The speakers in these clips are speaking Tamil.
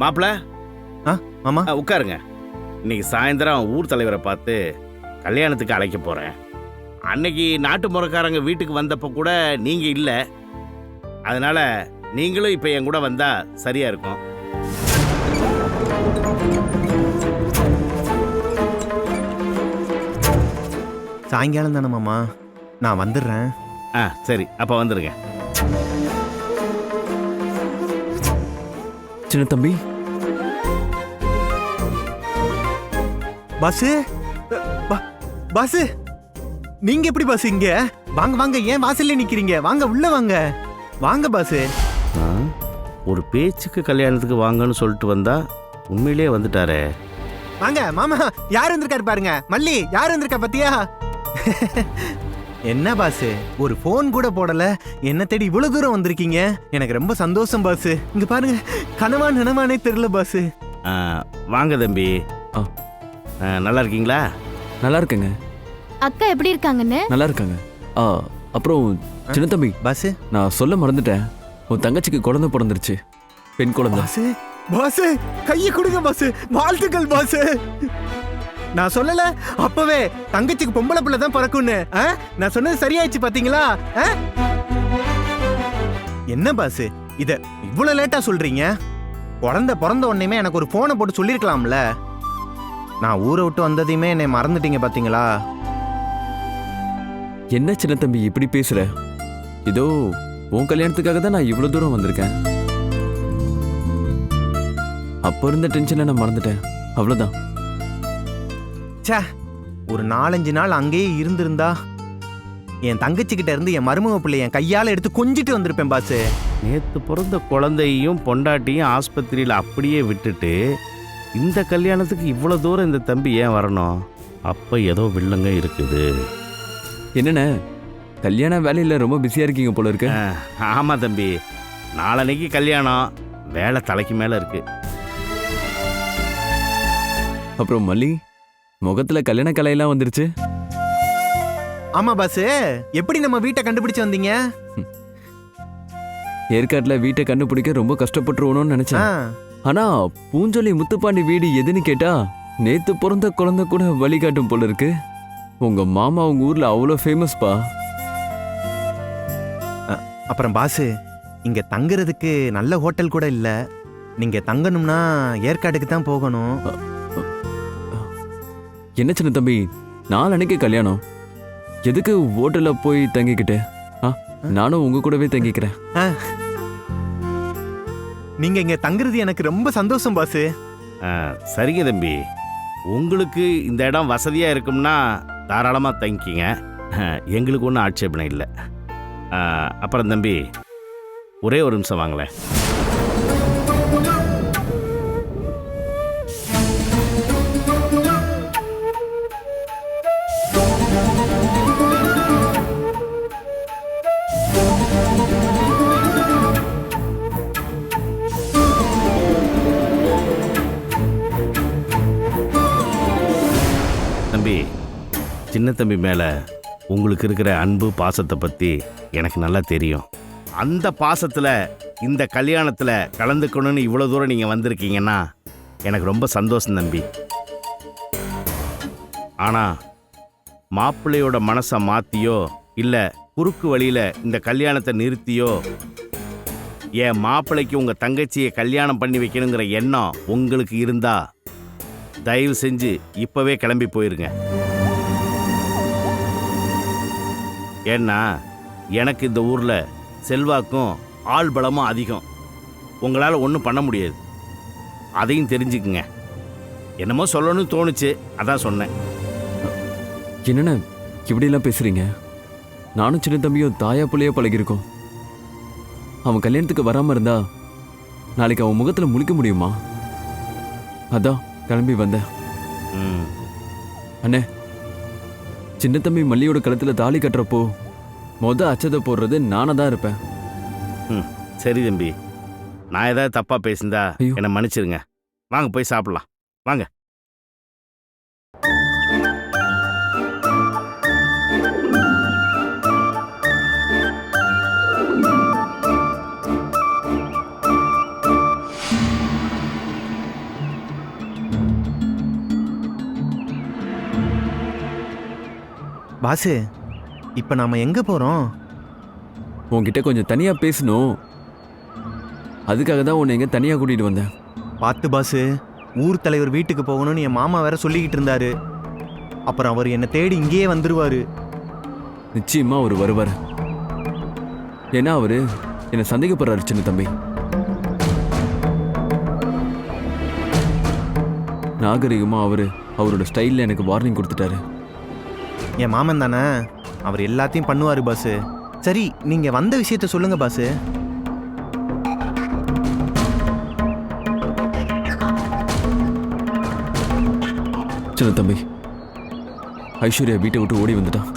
மாப்பிள? மாமா. உட்காருங்க. இன்னைக்கு சாயந்தரம் ஊர் தலைவரை பார்த்து கல்யாணத்துக்கு அழைக்க போறேன். அன்னைக்கு நாட்டு முறைக்காரங்க வீட்டுக்கு வந்தப்ப கூட நீங்க இல்ல. அதனால நீங்களும் இப்ப என் கூட வந்தா சரியா இருக்கும். சாயங்காலம் தானே மாமா. நான் வந்துடுறேன். ஆ சரி. அப்ப வந்துருங்க. சின்ன தம்பி பஸ் பஸ் நீங்க எப்படி பஸ் இங்க? வாங்க வாங்க ஏன் வாசல்ல நிக்கிறீங்க? வாங்க உள்ள வாங்க. வாங்க பஸ் ஆ, ஒரு பேச்சுக்கு கல்யாணத்துக்கு வாங்கன்னு சொல்லிட்டு வந்தா உண்மையிலேயே வந்துட்டாரே. வாங்க மாமா யார் வந்திருக்காரு பாருங்க. மல்லி யார் வந்திருக்கா பாத்தியா? என்ன பாஸ் ஒரு ஃபோன் கூட போடல. என்ன தேடி இவ்வளவு தூரம் வந்திருக்கீங்க? எனக்கு ரொம்ப சந்தோஷம் பாஸ் இங்க பாருங்க. கனவா நினவானே தெரியல பாஸ் வாங்க தம்பி. நல்லா இருக்கீங்களா நல்லா இருக்கேங்க அக்கா எப்படி இருக்காங்கன்னு? நல்லா இருக்காங்க ஆ அப்புறம் சின்ன தம்பி பாஸ் நான் சொல்ல மறந்துட்டேன். உன் தங்கச்சிக்கு குழந்தை பிறந்துருச்சு. பெண் குழந்தை. பாஸ் பாஸ் கையை கொடுங்க பாஸ் வாழ்த்துக்கள் பாஸ் நான் சொல்லல அப்பவே தங்கச்சிக்கு பொம்பளை பிள்ளை தான் பிறக்கும்னு. ஆ? நான் சொன்னது சரியாயிடுச்சு பாத்தீங்களா? ஆ? என்ன பாஸ் இத இவ்வளவு லேட்டா சொல்றீங்க? குழந்தை பிறந்த உடனேமே எனக்கு ஒரு போனை போட்டு சொல்லிருக்கலாம்ல. நான் ஊரை விட்டு வந்ததையுமே என்னை மறந்துட்டீங்க பாத்தீங்களா? என்ன சின்ன தம்பி இப்படி பேசுற? இதோ உன் கல்யாணத்துக்காக தான் நான் இவ்வளவு தூரம் வந்திருக்கேன். அப்ப இருந்த டென்ஷனை நான் மறந்துட்டேன். அவ்வளவுதான். ச்சே ஒரு நாலஞ்சு நாள் அங்கேயே இருந்திருந்தா என் தங்கச்சி கிட்ட இருந்து என் மருமக பிள்ளை என் கையால எடுத்து கொஞ்சிட்டு வந்திருப்பேன் பாஸ் நேத்து பிறந்த குழந்தையும் பொண்டாட்டியும் ஆஸ்பத்திரியில் அப்படியே விட்டுட்டு இந்த கல்யாணத்துக்கு இவ்வளோ தூரம் இந்த தம்பி ஏன் வரணும்? அப்போ ஏதோ வில்லங்க இருக்குது. என்னண்ணே? கல்யாண வேலையில ரொம்ப பிஸியா இருக்கீங்க போல இருக்கு. ஆஹ், ஆமா தம்பி. நாளன்னைக்கு கல்யாணம். வேலை தலைக்கு மேலே இருக்கு. அப்புறம் மல்லி முகத்துல கல்யாண கலையெல்லாம் வந்துருச்சு. ஆமா பாஸ் எப்படி நம்ம வீட்டை கண்டுபிடிச்சு வந்தீங்க? ஏற்காட்டுல வீட்டை கண்டுபிடிக்க ரொம்ப கஷ்டப்பட்டுருவோம்னு ஆ, நினைச்சேன் ஆனா பூஞ்சொலி முத்துப்பாண்டி வீடு எதுன்னு கேட்டா நேத்து பிறந்த குழந்தை கூட வழிகாட்டும் போல இருக்கு. உங்க மாமா உங்க ஊர்ல அவ்வளோ ஃபேமஸ்பா அப்புறம் பாஸ் இங்க தங்குறதுக்கு நல்ல ஹோட்டல் கூட இல்ல. நீங்க தங்கணும்னா ஏற்காடுக்கு தான் போகணும். என்ன சின்ன தம்பி நாளன்னைக்கு கல்யாணம். எதுக்கு ஹோட்டல்ல போய் தங்கிக்கிட்டு? நானும் உங்க கூடவே தங்கிக்கிறேன். நீங்க இங்க தங்குறது எனக்கு ரொம்ப சந்தோஷம் பாசு. ஆஹ், சரிங்க தம்பி. உங்களுக்கு இந்த இடம் வசதியாக இருக்கும்னா தாராளமாக தங்கிக்கிங்க எங்களுக்கு ஒன்றும் ஆட்சேபனை இல்லை. அப்புறம் தம்பி ஒரே ஒரு நிமிஷம் வாங்களேன். தம்பி சின்ன தம்பி மேலே உங்களுக்கு இருக்கிற அன்பு பாசத்தை பற்றி எனக்கு நல்லா தெரியும். அந்த பாசத்தில் இந்த கல்யாணத்தில் கலந்துக்கணும்னு இவ்வளோ தூரம் நீங்கள் வந்திருக்கீங்கன்னா எனக்கு ரொம்ப சந்தோஷம் தம்பி. ஆனால் மாப்பிள்ளையோட மனசை மாற்றியோ இல்லை குறுக்கு வழியில் இந்த கல்யாணத்தை நிறுத்தியோ என் மாப்பிள்ளைக்கு உங்கள் தங்கச்சியை கல்யாணம் பண்ணி வைக்கணுங்கிற எண்ணம் உங்களுக்கு இருந்தால் தயவு செஞ்சு இப்பவே கிளம்பி போயிருங்க. ஏன்னா எனக்கு இந்த ஊரில் செல்வாக்கும் ஆள் பலமும் அதிகம். உங்களால் ஒன்றும் பண்ண முடியாது. அதையும் தெரிஞ்சுக்குங்க. என்னமோ சொல்லணும்னு தோணுச்சு. அதான் சொன்னேன். என்னென்ன இப்படிலாம் பேசுகிறீங்க நானும் சின்ன தம்பியும் தாயா பிள்ளையோ பழகிருக்கோம் அவன் கல்யாணத்துக்கு வராமல் இருந்தா நாளைக்கு அவன் முகத்தில் முழிக்க முடியுமா? அதான் கிளம்பி வந்தேன். ம் அண்ணே சின்ன தம்பி மல்லியோட கழுத்துல தாலி கட்டுறப்போ மொத அச்சதை போடுறது நானா தான் இருப்பேன். ம் சரி தம்பி. நான் ஏதாவது தப்பாக பேசியிருந்தா ஐயோ. என்னை மன்னிச்சிருங்க. வாங்க போய் சாப்பிடலாம். வாங்க. பாசு இப்போ நாம எங்க போறோம்? உன்கிட்ட கொஞ்சம் தனியா பேசணும். அதுக்காக தான் உன்னை எங்க தனியா கூட்டிட்டு வந்தேன். பார்த்து பாசு ஊர் தலைவர் வீட்டுக்கு போகணும்னு என் மாமா வேற சொல்லிக்கிட்டு இருந்தாரு. அப்புறம் அவர் என்னை தேடி இங்கேயே வந்துருவாரு. நிச்சயமா அவர் வருவார். ஏன்னா அவரு என்னை சந்தேகப்படுறாரு சின்ன தம்பி. நாகரிகமா அவரு அவரோட ஸ்டைல்ல எனக்கு வார்னிங் கொடுத்துட்டாரு. என் மாமன் தானே? அவர் எல்லாத்தையும் பண்ணுவார் பாசு சரி நீங்கள் வந்த விஷயத்த சொல்லுங்கள் பாசு சின்ன தம்பி ஐஸ்வர்யா வீட்டை விட்டு ஓடி வந்துட்டான்.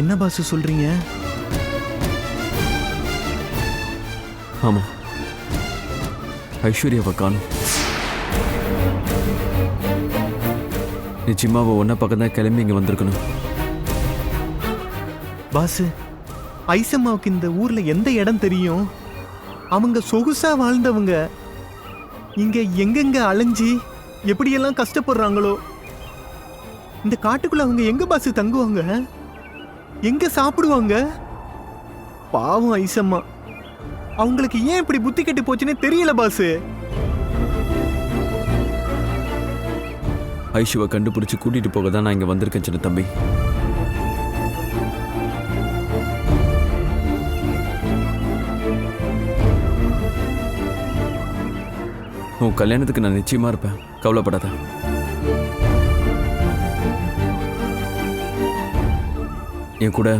என்ன பாசு சொல்றீங்க? ஆமா. ஐஸ்வர்யாவை காணும். நிச்சயமா அவ ஒன்ன பக்கம் தான் கிளம்பி இங்க வந்திருக்கணும். பாசு ஐசம்மாவுக்கு இந்த ஊர்ல எந்த இடம் தெரியும்? அவங்க சொகுசா வாழ்ந்தவங்க இங்க எங்கெங்க அலைஞ்சி எப்படியெல்லாம் கஷ்டப்படுறாங்களோ? இந்த காட்டுக்குள்ள அவங்க எங்க பாசு தங்குவாங்க எங்க சாப்பிடுவாங்க? பாவம் ஐசம்மா. அவங்களுக்கு ஏன் இப்படி புத்தி கெட்டு போச்சுன்னே தெரியல பாசு. ஐஷுவை கண்டுபிடிச்சு கூட்டிட்டு போக தான் நான் இங்க வந்திருக்கேன் சின்ன தம்பி. உன் கல்யாணத்துக்கு நான் நிச்சயமா இருப்பேன். கவலைப்படாத. என் கூட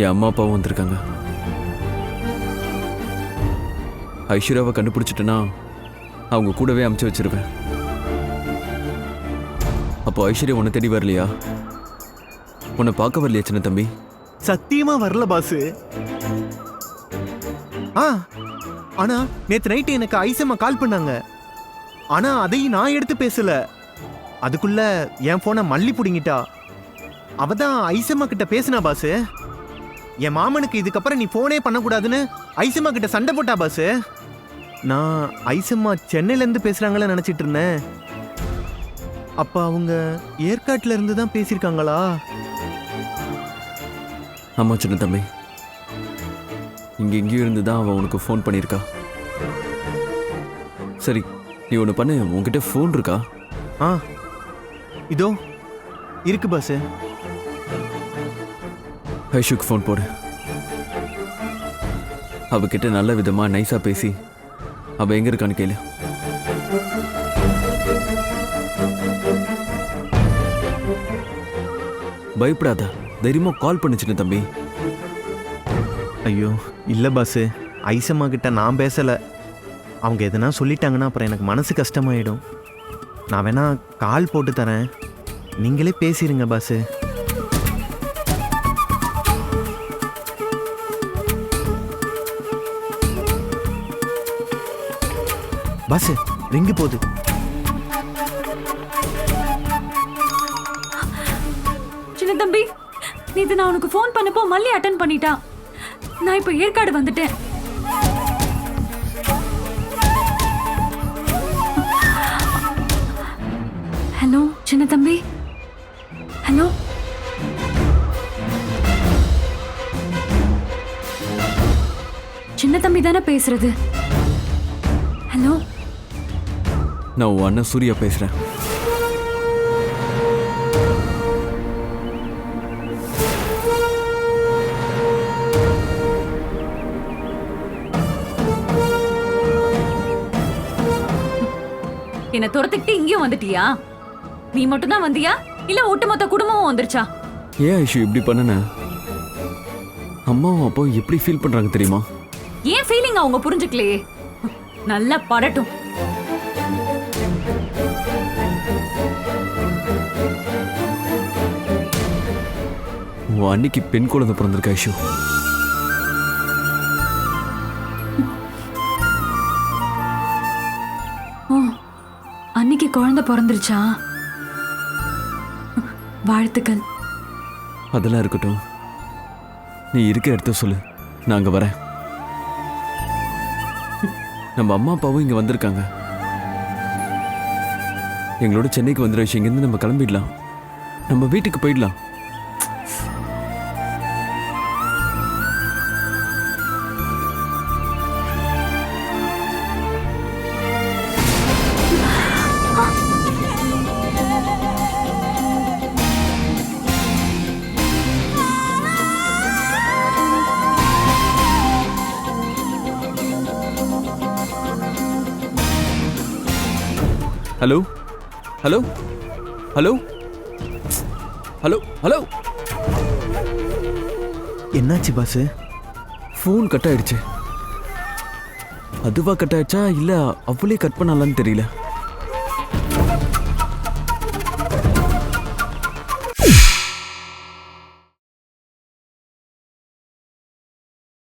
என் அம்மா அப்பாவும் வந்திருக்காங்க. ஐஸ்வர்யாவை கண்டுபிடிச்சிட்டேன்னா அவங்க கூடவே அமுச்சு வச்சிருவேன். அப்போ ஐஸ்வர்யா உன்னை தேடி வரலையா? உன்னை பார்க்க வரலையா சின்ன தம்பி? சத்தியமா வரல பாசு. ஆ ஆனா நேத்து நைட்டு எனக்கு ஐசம்மா கால் பண்ணாங்க. ஆனா அதையும் நான் எடுத்து பேசல. அதுக்குள்ள என் போனை மல்லி பிடிங்கிட்டா. அவ தான் ஐசம்மா கிட்ட பேசினா பாசு. என் மாமனுக்கு இதுக்கப்புறம் நீ போனே பண்ணக்கூடாதுன்னு ஐசம்மா கிட்ட சண்டை போட்டா பாசு. நான் ஐசம்மா சென்னையில இருந்து பேசுறாங்களே நினைச்சிட்டு இருந்தேன். அப்ப அவங்க ஏற்காட்டுல இருந்து தான் பேசியிருக்காங்களா? ஆமா சின்ன தம்பி. இங்க எங்கேயும் இருந்து தான் அவன் உனக்கு ஃபோன் பண்ணியிருக்கா. சரி நீ ஒன்று பண்ணு. உன்கிட்ட ஃபோன் இருக்கா? ஆ. இதோ இருக்கு பாஸ் ஐஷுக்கு ஃபோன் போடு. அவகிட்ட நல்ல விதமாக நைஸாக பேசி அவள் எங்கே இருக்கான்னு கேளு. பயப்படாத தைரியமா கால் பண்ணு தம்பி. ஐயோ இல்லை பாஸு ஐசம்மா கிட்ட நான் பேசலை. அவங்க எதனா சொல்லிட்டாங்கன்னா அப்புறம் எனக்கு மனசு கஷ்டமாயிடும். நான் வேணா கால் போட்டு தரேன். நீங்களே பேசிடுங்க பாஸ் பஸ் ரிங்கு போகுது சின்ன தம்பி நேத்து நான் உனக்கு ஃபோன் பண்ணப்போ மல்லி அட்டன் பண்ணிட்டா. நான் இப்போ ஏற்காடு வந்துட்டேன். ஹலோ சின்ன தம்பி. ஹலோ. சின்ன தம்பி தானே பேசுறது? நான் உன் அண்ணன் சூர்யா பேசுறேன். என்ன துரத்துக்கிட்டு இங்கேயும் வந்துட்டியா? நீ மட்டும் தான் வந்தியா? இல்ல ஒட்டுமொத்த குடும்பமும் வந்துருச்சா? ஏன் ஐஷு இப்படி பண்ணன? அம்மாவும் அப்பாவும் எப்படி ஃபீல் பண்றாங்க தெரியுமா? ஏன் ஃபீலிங் அவங்க புரிஞ்சுக்கலையே? நல்லா படட்டும். உன் அன்னைக்கு பெண் குழந்தை பிறந்திருக்க ஐஷு? அன்னைக்கு குழந்தை பிறந்துருச்சா? வாழ்த்துக்கள். அதெல்லாம் இருக்கட்டும். நீ இருக்க இடத்த சொல்லு. நான் அங்கே வரேன். நம்ம அம்மா அப்பாவும் இங்கே வந்திருக்காங்க. எங்களோட சென்னைக்கு வந்துடுற விஷயம் இங்கேருந்து நம்ம கிளம்பிடலாம். நம்ம வீட்டுக்கு போயிடலாம். Hello? Hello? Hello? Hello? Hello? என்னாச்சு பாஸ் ஃபோன் கட் ஆயிடுச்சு. அதுவா கட் ஆயிடுச்சா? இல்லை அவளே கட் பண்ணலான்னு தெரியல.